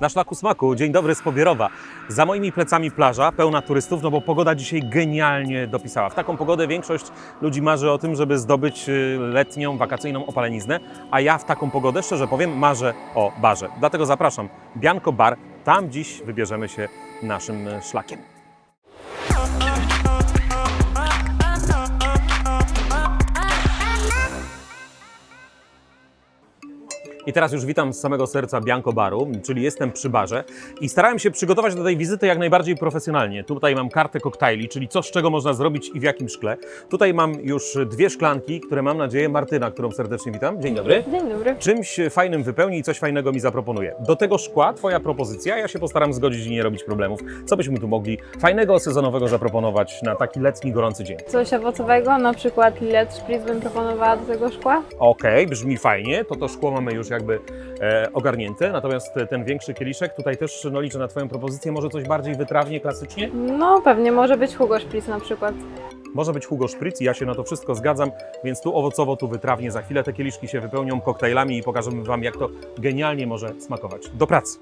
Na szlaku smaku, dzień dobry z Pobierowa. Za moimi plecami plaża, pełna turystów, no bo pogoda dzisiaj genialnie dopisała. W taką pogodę większość ludzi marzy o tym, żeby zdobyć y, letnią, wakacyjną opaleniznę, a ja w taką pogodę, szczerze powiem, marzę o barze. Dlatego zapraszam, Bianco Bar, tam dziś wybierzemy się naszym y, szlakiem. I teraz już witam z samego serca Bianco Baru, czyli jestem przy barze i starałem się przygotować do tej wizyty jak najbardziej profesjonalnie. Tutaj mam kartę koktajli, czyli co z czego można zrobić i w jakim szkle. Tutaj mam już dwie szklanki, które mam nadzieję Martyna, którą serdecznie witam. Dzień dobry. Dzień dobry. Czymś fajnym wypełni i coś fajnego mi zaproponuje. Do tego szkła Twoja propozycja, ja się postaram zgodzić i nie robić problemów. Co byśmy tu mogli fajnego, sezonowego zaproponować na taki letni, gorący dzień? Coś owocowego, na przykład Lillet Spritz bym proponowała do tego szkła. Okej, brzmi fajnie, to to szkło mamy już jakby e, ogarnięte, natomiast ten większy kieliszek, tutaj też no, liczę na Twoją propozycję, może coś bardziej wytrawnie, klasycznie? No pewnie może być Hugo Spritz na przykład. Może być Hugo Spritz i ja się na to wszystko zgadzam, więc tu owocowo, tu wytrawnie, za chwilę te kieliszki się wypełnią koktajlami i pokażemy Wam, jak to genialnie może smakować. Do pracy!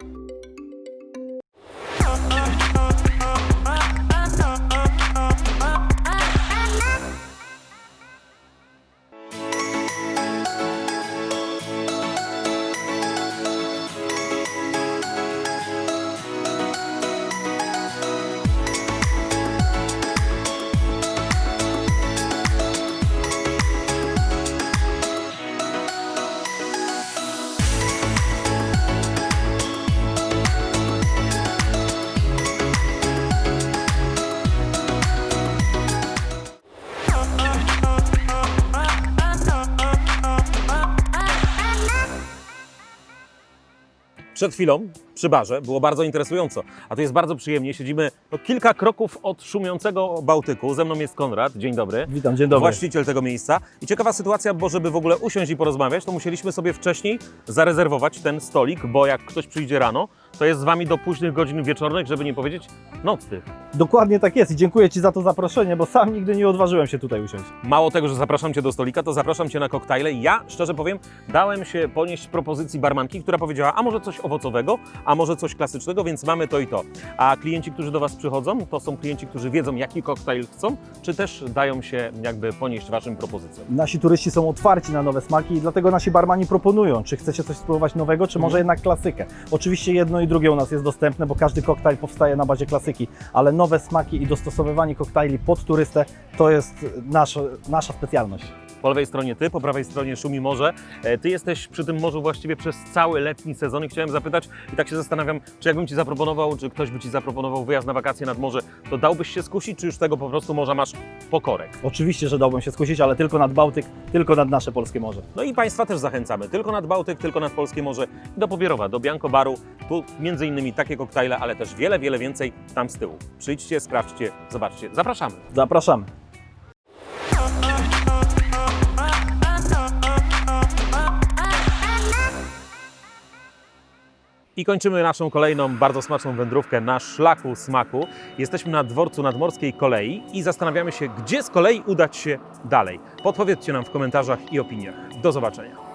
Przed chwilą przy barze było bardzo interesująco, a tu jest bardzo przyjemnie. Siedzimy no, kilka kroków od szumiącego Bałtyku. Ze mną jest Konrad. Dzień dobry. Witam, dzień dobry. Właściciel tego miejsca. I ciekawa sytuacja, bo żeby w ogóle usiąść i porozmawiać, to musieliśmy sobie wcześniej zarezerwować ten stolik, bo jak ktoś przyjdzie rano, to jest z Wami do późnych godzin wieczornych, żeby nie powiedzieć nocnych. Dokładnie tak jest i dziękuję Ci za to zaproszenie, bo sam nigdy nie odważyłem się tutaj usiąść. Mało tego, że zapraszam Cię do stolika, to zapraszam Cię na koktajle. Ja, szczerze powiem, dałem się ponieść propozycji barmanki, która powiedziała, a może coś owocowego, a może coś klasycznego, więc mamy to i to. A klienci, którzy do Was przychodzą, to są klienci, którzy wiedzą, jaki koktajl chcą, czy też dają się jakby ponieść Waszym propozycjom. Nasi turyści są otwarci na nowe smaki i dlatego nasi barmani proponują, czy chcecie coś spróbować nowego, czy może Mhm. jednak klasykę. Oczywiście jedno i drugie u nas jest dostępne, bo każdy koktajl powstaje na bazie klasyki, ale nowe smaki i dostosowywanie koktajli pod turystę to jest nasza, nasza specjalność. Po lewej stronie Ty, po prawej stronie szumi morze. E, Ty jesteś przy tym morzu właściwie przez cały letni sezon i chciałem zapytać, i tak się zastanawiam, czy jakbym Ci zaproponował, czy ktoś by Ci zaproponował wyjazd na wakacje nad morze, to dałbyś się skusić, czy już tego po prostu morza masz pokorek? Oczywiście, że dałbym się skusić, ale tylko nad Bałtyk, tylko nad nasze polskie morze. No i Państwa też zachęcamy. Tylko nad Bałtyk, tylko nad Polskie Morze, do Pobierowa, do Bianco Baru. Tu między innymi takie koktajle, ale też wiele, wiele więcej tam z tyłu. Przyjdźcie, sprawdźcie, zobaczcie. Zapraszamy. Zapraszamy. I kończymy naszą kolejną bardzo smaczną wędrówkę na szlaku smaku. Jesteśmy na dworcu nadmorskiej kolei i zastanawiamy się, gdzie z kolei udać się dalej. Podpowiedzcie nam w komentarzach i opiniach. Do zobaczenia.